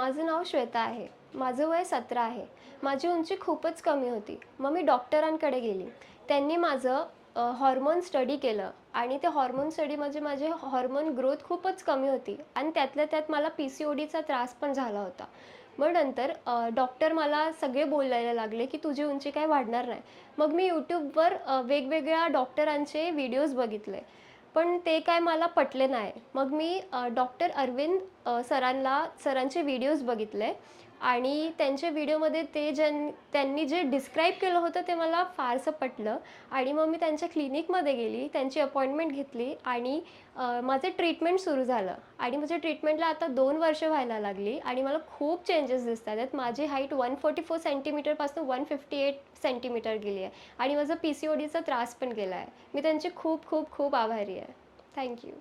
माझं नाव श्वेता आहे. माझं वय सतरा आहे. माझी उंची खूपच कमी होती. मग मी डॉक्टरांकडे गेली. त्यांनी माझं हॉर्मोन स्टडी केलं. आणि ते हॉर्मोन स्टडी म्हणजे माझे हॉर्मोन ग्रोथ खूपच कमी होती. आणि त्यातल्या त्यात मला पी सी ओ डीचा त्रास पण झाला होता. मग नंतर डॉक्टर मला सगळे बोलायला लागले की तुझी उंची काय वाढणार नाही. मग मी यूट्यूबवर वेगवेगळ्या डॉक्टरांचे व्हिडिओज बघितले. पण ते काय मला पटले नाही. मग मी डॉक्टर अरविंद सरांना सरांचे व्हिडिओज बघितले आणि त्यांच्या व्हिडिओमध्ये ते ज्यां त्यांनी जे डिस्क्राईब केलं होतं ते मला फारसं पटलं आणि मग मी त्यांच्या क्लिनिकमध्ये गेली त्यांची अपॉइंटमेंट घेतली आणि माझं ट्रीटमेंट सुरू झालं आणि माझ्या ट्रीटमेंटला आता दोन वर्ष व्हायला लागली आणि मला खूप चेंजेस दिसतात आहेत माझी हाईट वन फोर्टी फोर सेंटीमीटरपासून वन फिफ्टी एट सेंटीमीटर गेली आहे आणि माझं पी सी ओ डीचा त्रास पण गेला आहे. मी त्यांची खूप खूप खूप आभारी आहे. Thank you.